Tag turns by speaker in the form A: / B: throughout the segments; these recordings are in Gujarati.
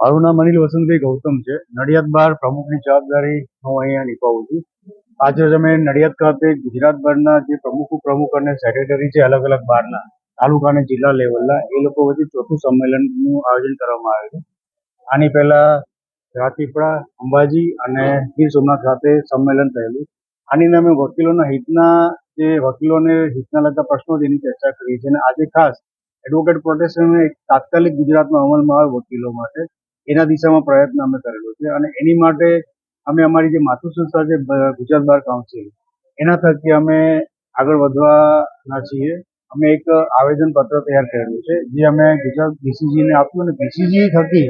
A: મારું નામ અનિલ વસંતભાઈ ગૌતમ છે. નડિયાદ બાર પ્રમુખની જવાબદારી હું અહીંયા નિભાવું છું. આજે અમે નડિયાદ ખાતે ગુજરાત બારના જે પ્રમુખ પ્રમુખ અને સેક્રેટરી છે અલગ અલગ બારના, તાલુકા અને જિલ્લા લેવલના, એ લોકો વચ્ચે ચોથું સંમેલનનું આયોજન કરવામાં આવ્યું છે. આની પહેલા રાજપીપળા અંબાજી અને ગીર સોમનાથ ખાતે સંમેલન થયેલું. આની અમે વકીલોના હિતના, જે વકીલોને હિતના લગતા પ્રશ્નો જેની ચર્ચા કરી છે. અને આજે ખાસ એડવોકેટ પ્રોટેક્શન એક તાત્કાલિક ગુજરાતમાં અમલમાં આવે વકીલો માટે, એના દિશામાં પ્રયત્ન અમે કરેલો છે. અને એની માટે અમે અમારી જે માતૃ સંસ્થા છે ગુજરાત બાર કાઉન્સિલ, એના થકી અમે આગળ વધવાના છીએ. અમે એક આવેદન પત્ર તૈયાર કરેલું છે, જે અમે ગુજરાત બીસીજીને આપ્યું અને બીસીજી થકી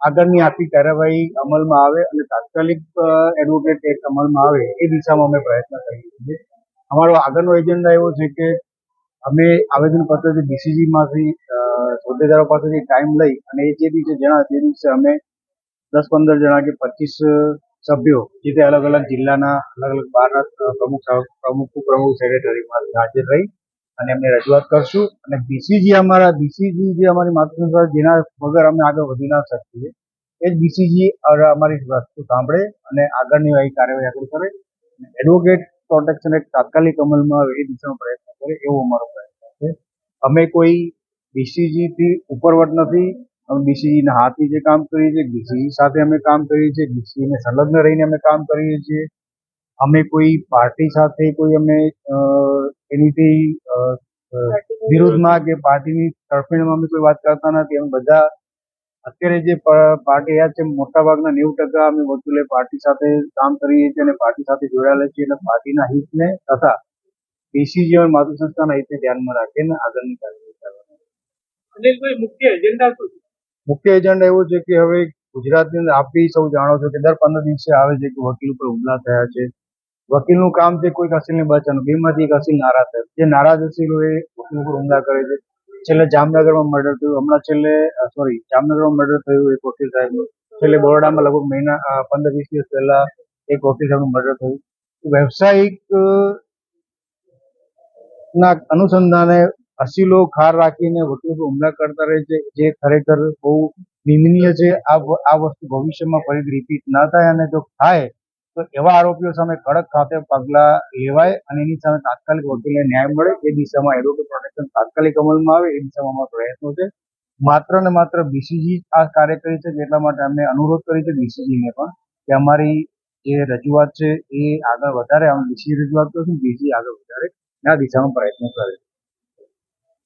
A: આગળની આખી કાર્યવાહી અમલમાં આવે અને તાત્કાલિક એડવોકેટ એક્ટ અમલમાં આવે, એ દિશામાં અમે પ્રયત્ન કરીએ છીએ. અમારો આગળનો એજન્ડા એવો છે કે અમે આવેદન પત્રથી બીસીજીમાંથી હોદ્દેદારો પાસેથી ટાઈમ લઈ અને એ જે દિવસે જણાવે તે દિવસે અમે દસ પંદર જણા કે પચીસ સભ્યો જે તે અલગ અલગ જિલ્લાના અલગ અલગ બારના પ્રમુખ પ્રમુખ પ્રમુખ સેક્રેટરીમાં સેક્રેટરી હાજર રહી અને એમને રજૂઆત કરશું. અને બીસીજી અમારા બીસીજી જે અમારી છે, જેના વગર અમે આગળ વધી ના શકીએ એ જ બીસીજી અમારી વસ્તુ સાંભળે અને આગળની કાર્યવાહી આગળ કરે. એડવોકેટ પ્રોટેક્શન એક તાત્કાલિક અમલમાં આવે એ દિશામાં પ્રયત્ન કરે એવો અમારો પ્રયત્ન છે. અમે કોઈ બીસીજી થી ઉપરવટ નથી. અમે બીસીજી ના હાથ નીચે કામ કરીએ છીએ બીસીજી સાથે અમે કામ કરીએ છીએ બીસીજી ને સંલગ્ન રહીને અમે કામ કરીએ છીએ. અમે કોઈ પાર્ટી સાથે કોઈ અમે એનીથી વિરોધમાં કે પાર્ટીની તરફેણમાં અમે કોઈ વાત કરતા નથી. અમે બધા અત્યારે જે પાર્ટી યાદ છે, મોટાભાગના નેવું ટકા અમે વકીલે પાર્ટી સાથે કામ કરીએ છીએ અને પાર્ટી સાથે જોડાયેલા છીએ અને પાર્ટીના હિતને તથા બીસીજી જીવન માતૃ સંસ્થાના હિતને ધ્યાનમાં રાખીને આગળની કાર્યવાહી કરવાની.
B: અનિલભાઈ મુખ્ય એજન્ડા શું છે?
A: મુખ્ય એજન્ડા એવો છે કે હવે ગુજરાતની અંદર આપ સૌ જાણો છો કે દર પંદર દિવસે આવે છે કે વકીલ ઉપર હુમલા થયા છે. વકીલનું કામ છે કોઈક અસીલને બચાવવાનું બેમાંથી એક અસીલ નારાજ થાય. જે નારાજ અસીલ હોય એ વકીલ ઉપર હુમલા કરે છે. છેલ્લે જામનગરમાં મર્ડર થયું. હમણાં છેલ્લે સોરી જામનગરમાં મર્ડર થયું એક વકીલ સાહેબનું. છેલ્લે બરોડામાં લગભગ મહિના પંદર વીસ દિવસ પહેલા એક વકીલ સાહેબનું મર્ડર થયું. વ્યવસાયિક ના અનુસંધાને અસીલો ખાર રાખીને વકીલો હુમલા કરતા રહે છે, જે ખરેખર બહુ નિંદનીય છે. આ આ વસ્તુ ભવિષ્યમાં ફરી રિપીટ ના થાય અને જો થાય, તો એવા આરોપીઓ સામે કડક ખાતે પગલાં લેવાય અને એની સામે તાત્કાલિક વકીલને ન્યાય મળે. એ દિશામાં એડવોકેટ પ્રોટેક્શન તાત્કાલિક અમલમાં આવે, એ દિશામાં પ્રયત્નો છે. માત્ર ને માત્ર બીસીજી આ કાર્ય કરી છે એટલા માટે અમે અનુરોધ કરી છે બીસીજીને પણ. કે અમારી જે રજૂઆત છે, એ આગળ વધારે. અમે બીસી રજૂઆત કરશું બીસી આગળ વધારે. આ દિશામાં પ્રયત્નો કરે